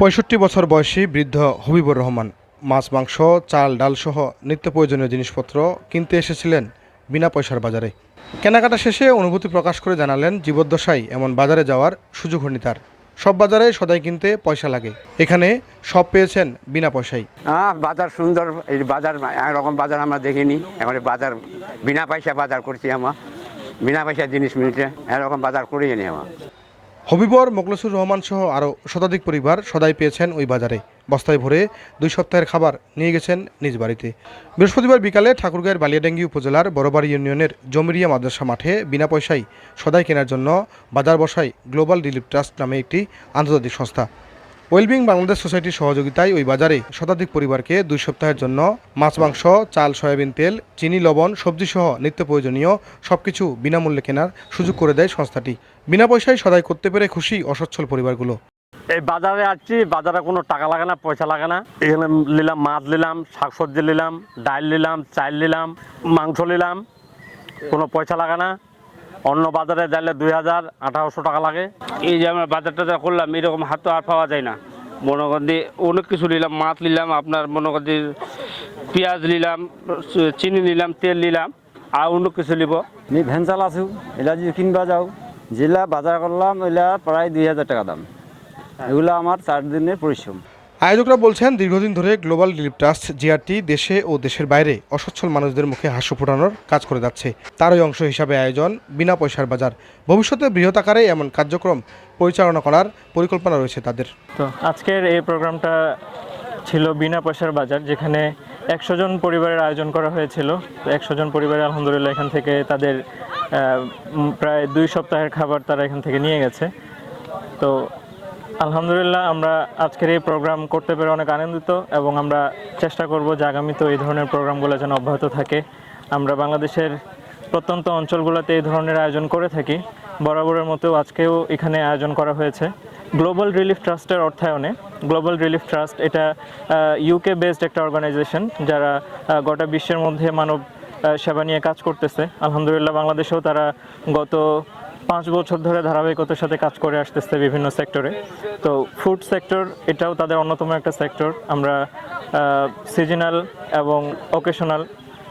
পঁয়ষট্টি বছর বয়সী বৃদ্ধ হবিবুর রহমান মাছ, মাংস, চাল, ডাল সহ নিত্য প্রয়োজনীয় জিনিসপত্র কিনতে এসেছিলেন বিনা পয়সার বাজারে। কেনাকাটা শেষে অনুভূতি প্রকাশ করে জানালেন জীবদ্দশায় এমন বাজারে যাওয়ার সুযোগ হয়নি তার। সব বাজারে সদাই কিনতে পয়সা লাগে। এখানে সব পেয়েছেন বিনা পয়সায়। হ্যাঁ বাজার সুন্দর, এই বাজার এরকম বাজার আমরা দেখিনি। এখন বাজার, বিনা পয়সা বাজার করছি আমার। বিনা পয়সা জিনিস মিলছে এরকম বাজার করিয়ে নি আমার। হবিবর, মোগলসুর রহমান সহ আরও শতাধিক পরিবার সদাই পেয়েছেন ওই বাজারে। বস্তায় ভরে দুই সপ্তাহের খাবার নিয়ে গেছেন নিজ বাড়িতে। বৃহস্পতিবার বিকালে ঠাকুরগাঁয়ের বালিয়াডাঙ্গি উপজেলার বড়বাড়ি ইউনিয়নের জমিরিয়া মাদ্রাসা মাঠে বিনা পয়সায় সদাই কেনার জন্য বাজার বসায় গ্লোবাল রিলিফ ট্রাস্ট নামে একটি আন্তর্জাতিক সংস্থা। ওয়েলবিং বাংলাদেশ সোসাইটির সহযোগিতায় ওই বাজারে শতাধিক পরিবারকে দুই সপ্তাহের জন্য মাছ, মাংস, চাল, সয়াবিন তেল, চিনি, লবণ সবজি সহ নিত্য প্রয়োজনীয় সবকিছু বিনামূল্যে কেনার সুযোগ করে দেয় সংস্থাটি। বিনা পয়সায় সদাই করতে পেরে খুশি অসচ্ছল পরিবারগুলো। এই বাজারে আসছি, বাজারে কোনো টাকা লাগে না, পয়সা লাগে না। এখানে নিলাম, মাছ নিলাম, শাকসবজি নিলাম, ডাল নিলাম, চাল নিলাম, মাংস নিলাম, কোনো পয়সা লাগে না। অন্য বাজারে যাইলে দুই হাজার আঠারোশো টাকা লাগে। এই যে আমরা বাজার টাজার করলাম, এরকম হাত তো আর পাওয়া যায় না। মনে করেন অনেক কিছু নিলাম, মাছ নিলাম, আপনার মনে করেন পেঁয়াজ নিলাম, চিনি নিলাম, তেল নিলাম, আর অন্য কিছু নিব। আমি ভেঞ্চাল আছো এলা যদি কিনবা যাও যেগুলা বাজার করলাম ওইলা প্রায় দুই হাজার টাকা দাম। এগুলো আমার চার দিনের পরিশ্রম। আয়োজকরা বলছেন, দীর্ঘদিন ধরে গ্লোবাল রিলিফ ট্রাস্ট, জিআরটি, দেশে ও দেশের বাইরে অসচ্ছল মানুষদের মুখে হাস্য ফোটানোর কাজ করে যাচ্ছে। তারই অংশ হিসাবে আয়োজন বিনা পয়সার বাজার। ভবিষ্যতে বৃহৎ আকারে এমন কার্যক্রম পরিচালনা করার পরিকল্পনা রয়েছে তাদের। তো আজকের এই প্রোগ্রামটা ছিল বিনা পয়সার বাজার, যেখানে একশো জন পরিবারের আয়োজন করা হয়েছিল। তো একশো জন পরিবার আলহামদুলিল্লাহ এখান থেকে তাদের প্রায় দুই সপ্তাহের খাবার তারা এখান থেকে নিয়ে গেছে। তো আলহামদুলিল্লাহ, আমরা আজকের এই প্রোগ্রাম করতে পেরে অনেক আনন্দিত এবং আমরা চেষ্টা করব যে আগামীতেও এই ধরনের প্রোগ্রামগুলো যেন অব্যাহত থাকে। আমরা বাংলাদেশের প্রত্যন্ত অঞ্চলগুলোতে এই ধরনের আয়োজন করে থাকি। বরাবরের মতো আজকেও এখানে আয়োজন করা হয়েছে। গ্লোবাল রিলিফ ট্রাস্টের অর্থায়নে, গ্লোবাল রিলিফ ট্রাস্ট এটা ইউকে বেসড একটা অর্গানাইজেশন যারা গোটা বিশ্বের মধ্যে মানব সেবা নিয়ে কাজ করতেছে। আলহামদুলিল্লাহ, বাংলাদেশেও তারা গত পাঁচ বছর ধরে ধারাবাহিকতার সাথে কাজ করে আসতেছে বিভিন্ন সেক্টরে তো ফুড সেক্টর এটাও তাদের অন্যতম একটা সেক্টর আমরা সিজনাল এবং অকেশনাল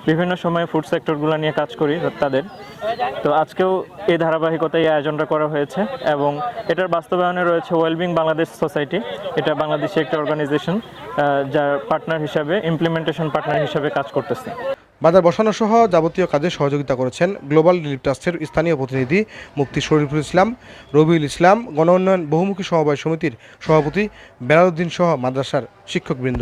বিভিন্ন সময়ে ফুড সেক্টরগুলো নিয়ে কাজ করি তাদের। তো আজকেও এই ধারাবাহিকতায় এই আয়োজনটা করা হয়েছে এবং এটার বাস্তবায়নে রয়েছে ওয়েলবিং বাংলাদেশ সোসাইটি এটা বাংলাদেশি একটা অর্গানাইজেশন যার পার্টনার হিসাবে ইমপ্লিমেন্টেশন পার্টনার হিসাবে কাজ করতেছে। বাজার বসানো সহ যাবতীয় কাজে সহযোগিতা করেছেন গ্লোবাল রিলিফ ট্রাস্টের স্থানীয় প্রতিনিধি মুক্তি শরীফুল ইসলাম, রবিউল ইসলাম, গণ উন্নয়ন বহুমুখী সমবায় সমিতির সভাপতি বেলালুদ্দিন সহ মাদ্রাসার শিক্ষকবৃন্দ।